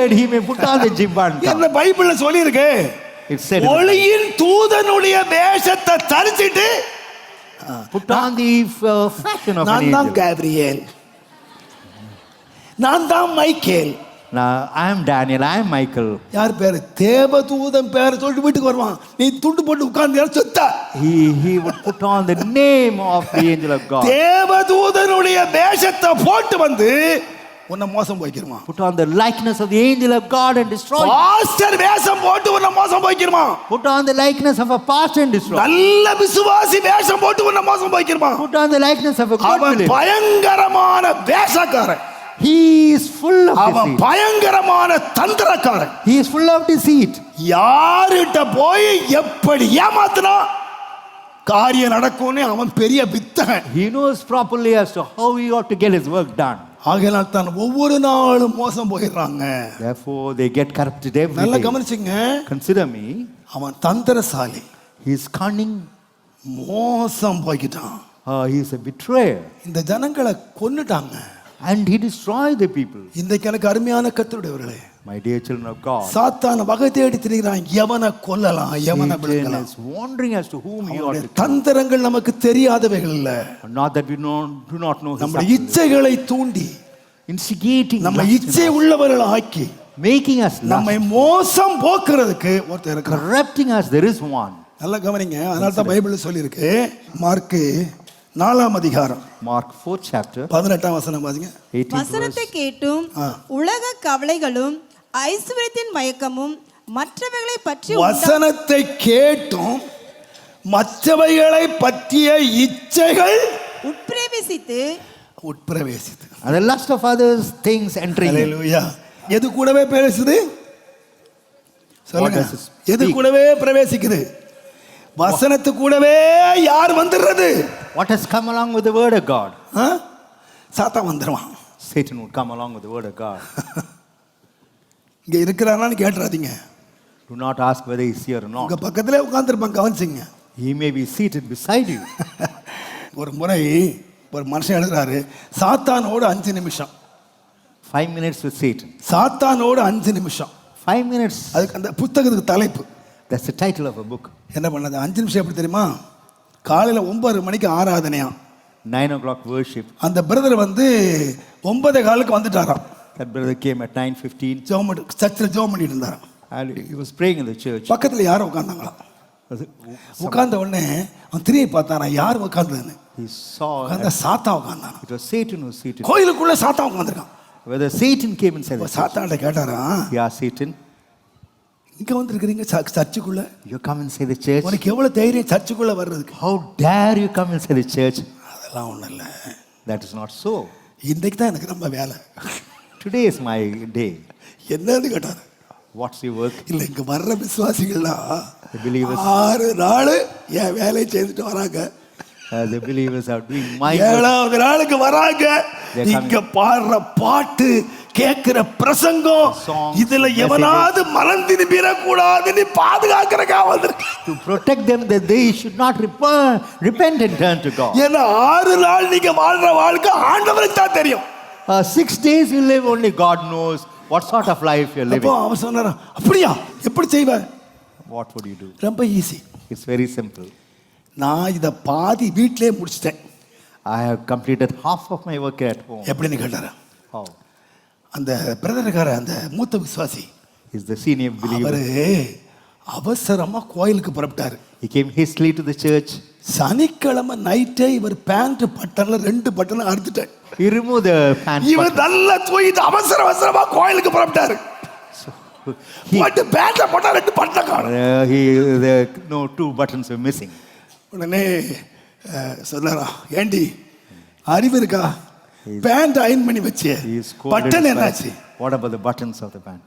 wounded, he may put on the jibbanta. என்ன பைபிள்ல சொல்லி இருக்கு It said, ஒளியின் தூதனுடைய வேஷத்தை தரிச்சிட்டு put on the uh, fashion of an நான் தான் angel. கேப்ரியேல் நான் தான் Michael Now, I am Daniel, I am Michael. யார் பேரு தேவதூதன் பேரை சொல்லிட்டு வீட்டுக்கு வருவான் நீ துண்டு போட்டு உட்கார்ந்து சொத்த He, he would put on the name of the angel of God. தேவதூதனுடைய வேஷத்தை போட்டு வந்து உன்னை மோசம் Put on the likeness of the angel of God and destroy. you. Pastor வேஷம் போட்டு உன்னை மோசம் போய்க்கிருவான் Put on the likeness of a pastor and destroy. நல்ல விசுவாசி வேஷம் போட்டு உன்னை மோசம் Put on the likeness of a God அவன் believer. பயங்கரமான வேஷக்காரன் He is full of அவன். பயங்கரமான தந்திரக்காரன் He is full of deceit. யாருகிட்ட போய் எப்படி ஏமாத்தினா காரியம் நடக்கும்னு அவன் பெரிய வித்தகன் He knows properly as to how he ought to get his work done. ஆகையினால் தான் ஒவ்வொரு நாளும் மோசம் போயிடுறாங்க Therefore, they get corrupted every நல்லா day. கவனிச்சுங்க Consider me. அவன் தந்திரசாலி He is cunning. மோசம் போய்கிட்டான் Uh, he is a betrayer. இந்த ஜனங்களை கொன்னுட்டாங்க And he destroyed the people. இன்றைக்கு எனக்கு அருமையான கத்தருடையவர்களே My dear children of God. சாத்தான வகை தேடி திரிகிறான் எவனை கொல்லலாம் எவனை விழுங்கலாம் is wondering as to whom to kill. தந்திரங்கள் நமக்கு தெரியாதவைகள் இல்ல Not that we know, do not know நம்முடைய. இச்சைகளை தூண்டி Instigating, நம்ம இச்சை உள்ளவர்கள் ஆக்கி making us நம்மை மோசம் போக்குறதுக்கு ஒருத்தர் இருக்கிறான் corrupting us. There is one. நல்லா கவனிங்க அதனால தான் பைபிள் சொல்லியிருக்கு மார்க்கு நாலாம் அதிகாரம் Mark 4th chapter, பதினெட்டாம் வசனம் பாருங்க 18th வசனத்தை. கேட்டும். உலக கவலைகளும் ஐஸ்வர்யத்தின் மயக்கமும் மற்றவைகளை பற்றி வசனத்தை கேட்டும் மற்றவைகளை பற்றிய இச்சைகள் உட்பிரவேசித்து உட்பிரவேசித்து of others, things entering in. அல்லேலூயா எது கூடவே பேசுது சொல்லுங்க? எது கூடவே பிரவேசிக்குது வசனத்து கூடவே யார் வந்துடுறது What has come along with the word of God? ஆ? சாத்தான் வந்துடுவான் would come along with the word of God. இங்க இருக்கிறானான்னு கேட்டுறாதீங்க Do not ask whether he's here or உங்க not. பக்கத்திலே உட்காந்துருப்பான் கவனிச்சிங்க He may be seated beside you. ஒரு முறை ஒரு மனுஷன் எழுதுறாரு சாத்தானோடு அஞ்சு நிமிஷம் Five minutes with Satan. சாத்தானோடு அஞ்சு நிமிஷம் Five minutes. அதுக்கு அந்த புத்தகத்துக்கு தலைப்பு That's the title of a book. என்ன பண்ணது? அஞ்சு நிமிஷம் எப்படி தெரியுமா? காலையில் ஒன்பது மணிக்கு ஆராதனையா Nine o'clock worship. அந்த பிரதர் வந்து ஒன்பதே காலுக்கு வந்துட்டாராம். That brother came at 9.15 ஜோம் சர்ச்சில் ஜோம் பண்ணிட்டு இருந்தாராம். And he was praying in the church. பக்கத்தில் யாரும் உட்காந்தாங்களாம் உட்கார்ந்த உடனே அவன் திரும்பி பார்த்தாராம் யார் உட்காந்ததுன்னு He saw உட்கார்ந்த சாத்தா உட்காந்தானா it was Satan who was seated. கோயிலுக்குள்ள சாத்தா உட்காந்துருக்கான் Whether Satan came inside the church. சாத்தாண்ட கேட்டாராம் Yeah, Satan, இங்க வந்திருக்கிறீங்க சர்ச்- சர்ச்சுக்குள்ள you come inside the church. உனக்கு எவ்வளவு தைரியம் சர்ச்சுக்குள்ள வர்றதுக்கு How dare you come inside the church? அதெல்லாம் ஒண்ணும் இல்ல That is not so. இன்னைக்கு தான் எனக்கு ரொம்ப வேலை Today is my day. என்னன்னு கேட்டாரு What's your work? இல்ல இங்க வர்ற விசுவாசிகள்லாம். ஆறு நாள் என் வேலையை செய்துட்டு வராங்க Uh, the believers are doing my. ஏழாவது நாளுக்கு வராங்க. இங்க பாடுற பாட்டு கேட்கிற பிரசங்கம் இதுல. எவனாவது மனம் திரும்பிடக்கூடாதுன்னு பாதுகாக்கிறக்கா வந்திருக்கு To protect them that they should not repent, and turn to God. ஏன்னா ஆறு நாள் நீங்க வாழ்ற வாழ்க்கை ஆண்டவருக்கு தான் தெரியும் Uh, six days you live, only God knows what sort of life you're living. அவன் சொன்னாரா அப்படியா எப்படி செய்வ What would you do? ரொம்ப ஈஸி It's very simple. நான் இதை பாதி வீட்டிலே முடிச்சிட்டேன் I have completed half of my work at home. எப்படின்னு கேட்டாரா How? அந்த பிரதருக்கார அந்த மூத்த விசுவாசி the senior believer. அவரு அவசரமா கோயிலுக்கு புறப்பட்டாரு He came hastily to the church. சனிக்கிழமை நைட்டே இவர் பேண்ட் பட்டன்ல ரெண்டு பட்டன் அறுத்துட்டார் He removed the pant இவர். நல்லா தூக்கிட்டு அவசர அவசரமா கோயிலுக்கு புறப்பட்டாரு போட்டு பேண்ட்ல போட்டா ரெண்டு பட்டன் காணும் uh, he, the, no, two buttons were missing. உடனே சொன்னாரா ஏண்டி அறிவு இருக்கா பேண்ட் அயன் பண்ணி வச்சு பட்டன் என்னாச்சு. What about the buttons of the pant?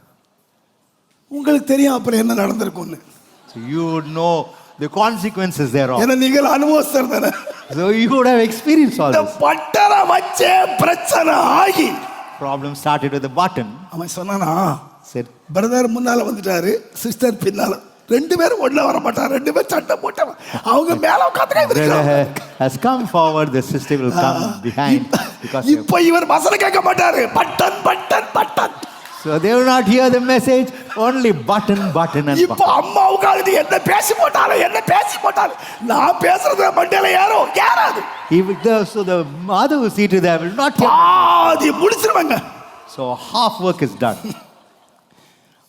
உங்களுக்கு தெரியும் அப்புறம் என்ன நடந்திருக்கும்னு you would know the consequences thereof. ஏன்னா நீங்கள் அனுபவஸ்தர் தானே So you would have experienced all இந்த this. பட்டனை வச்சே பிரச்சனை ஆகி Problem started with the button. அவன் சொன்னானா Said, பிரதர் முன்னால வந்துட்டாரு சிஸ்டர் பின்னால ரெண்டு பேரும் ஒண்ணா வர மாட்டாங்க ரெண்டு பேரும் சட்டை போட்டவன் அவங்க மேல உட்காந்து இப்ப இவர் வசனம் கேட்க மாட்டாரு button button button So they will not hear the message, only button, button, and இப்ப. அம்மா உட்காந்து என்ன பேசி போட்டாலும் என்ன பேசி போட்டாலும் நான் பேசுறது மண்டையில ஏறும் ஏறாது If the, so the mother who see to them will not hear. பாதி முடிச்சிருவாங்க So half work is done.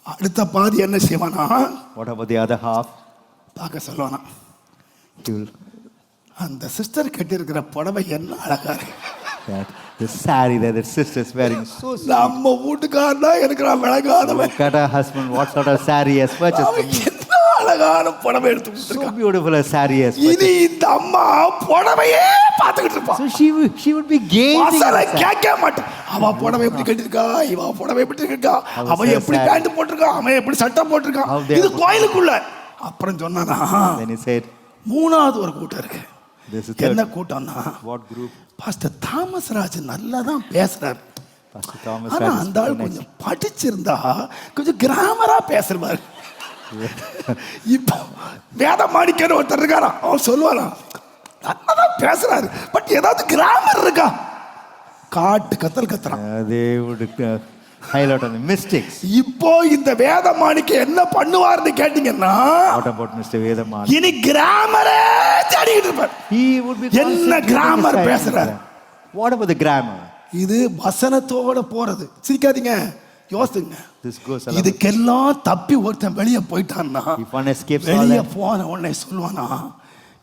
அடுத்த பாதி என்ன செய்வானா What about the other half? பார்க்க will, அந்த சிஸ்டர் கட்டியிருக்கிற புடவை என்ன அழகா இருக்கு the sari that the sister is wearing so. நம்ம வீட்டுக்காரனா இருக்கிறான் விளங்காதவன் Look at her husband, what sort of sari he has purchased me. என்ன அழகான புடவை எடுத்து So beautiful a purchased. இந்த அம்மா புடவையே பார்த்துக்கிட்டு இருப்பான் So she would, she would be gazing வாசலை at that. கேட்க மாட்டான் அவ புடவை எப்படி கட்டிருக்கா இவ புடவை எப்படி இருக்கா அவ அவன் எப்படி saree. பேண்ட் போட்டிருக்கான் அவன் எப்படி சட்டை போட்டிருக்கான் How they இது are- கோயிலுக்குள்ள அப்புறம் சொன்னானா Then he said, மூணாவது ஒரு கூட்டம் இருக்கு This is என்ன third. கூட்டம்னா What group? Pastor Thomas Raj நல்லா தான் பேசுறாரு Pastor Thomas ஆனா is அந்த ஆள். கொஞ்சம் படிச்சிருந்தா கொஞ்சம் கிராமரா பேசுறாரு இப்போ வேத மாணிக்கன்னு ஒருத்தர் இருக்காரா அவன் சொல்லுவாரா நல்லாதான் பேசுறாரு பட் ஏதாவது கிராமர் இருக்கா காட்டு கத்தல் கத்துறான் highlight on the mistakes. இப்போ இந்த வேத மாணிக்க என்ன பண்ணுவார்னு கேட்டீங்கன்னா. Vedaman? இனி கிராமரே தேடிக்கிட்டு இருப்பார் என்ன criticizing பேசுறாரு? the grammar? இது வசனத்தோட போறது சிரிக்காதீங்க யோசிங்க. இதுக்கெல்லாம் தப்பி ஒருத்தன் வெளியே போயிட்டான்னா வெளியே போன உடனே சொல்லுவானா?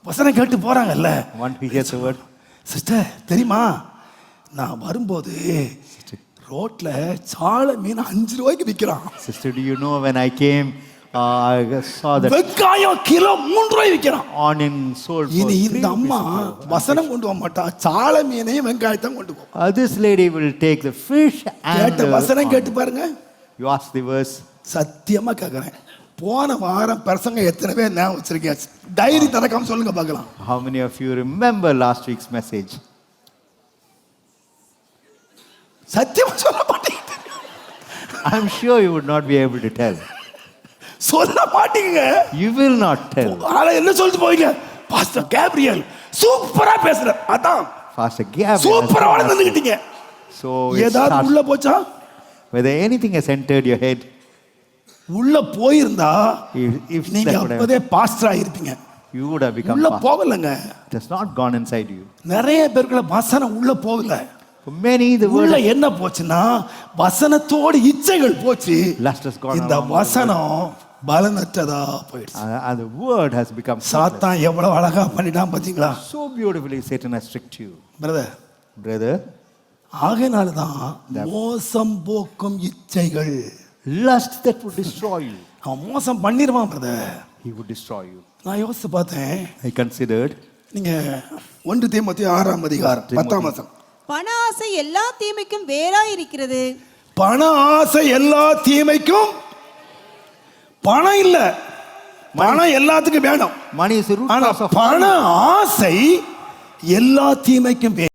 வசனம் கேட்டு போறாங்கல்ல. சிஸ்டர் தெரியுமா? நான் வரும்போது ரோட்ல சாலை மீன் அஞ்சு ரூபாய்க்கு விற்கிறான் Sister, do you know when I uh, வெங்காயம் கிலோ மூன்று ரூபாய் விற்கிறான் இனி இந்த அம்மா. வசனம் கொண்டு போக மாட்டா சாலை மீனையும் வெங்காயத்தையும் கொண்டு Uh, this lady will take the fish and கேட்ட the வசனம். கேட்டு பாருங்க You ask the verse. சத்தியமா கேட்கறேன் போன வாரம் பிரசங்க எத்தனை பேர் ஞாபகம் வச்சிருக்கேன் டைரி திறக்காம சொல்லுங்க பார்க்கலாம் How many of you remember last week's message? சத்தியமா சொல்ல I'm sure you would not be able to tell. சொல்ல மாட்டீங்க You will not tell. ஆனா என்ன சொல்லிட்டு போவீங்க பாஸ்டர் கேப்ரியல் சூப்பரா பேசுற அதான் Gabriel. has சூப்பரா வளர்ந்துக்கிட்டீங்க it ஏதாவது உள்ள போச்சா whether anything has entered your head, உள்ள போயிருந்தா நீங்க அப்பதே பாஸ்டரா இருப்பீங்க you would have become உள்ள. போகலங்க It has not gone inside you. நிறைய பேருக்குள்ள வசனம் உள்ள போகல many, the உள்ள word என்ன போச்சுன்னா வசனத்தோடு இச்சைகள் போச்சு இந்த. வசனம் பலனற்றதா போயிடுச்சு. Word has become fruitless. சாத்தான் எவ்வளவு அழகா பண்ணிட்டான் பாத்தீங்களா? So beautifully Satan has tricked you. Brother Brother, ஆகையினால தான் மோசம் போக்கும் இச்சைகள். lust that would destroy you, அவன் மோசம் பண்ணிடுவான் brother he would destroy you. நான் யோசிச்சு பார்த்தேன். I considered நீங்க ஒன்று தீமத்தி ஆறாம் அதிகாரம் பத்தாம் மாசம் பண ஆசை எல்லா தீமைக்கும் வேறாய் இருக்கிறது. பண ஆசை எல்லா தீமைக்கும் பணம் இல்ல. பணம் எல்லாத்துக்கும் வேணும். money is the root ஆனா cause of பண ஆசை எல்லா தீமைக்கும்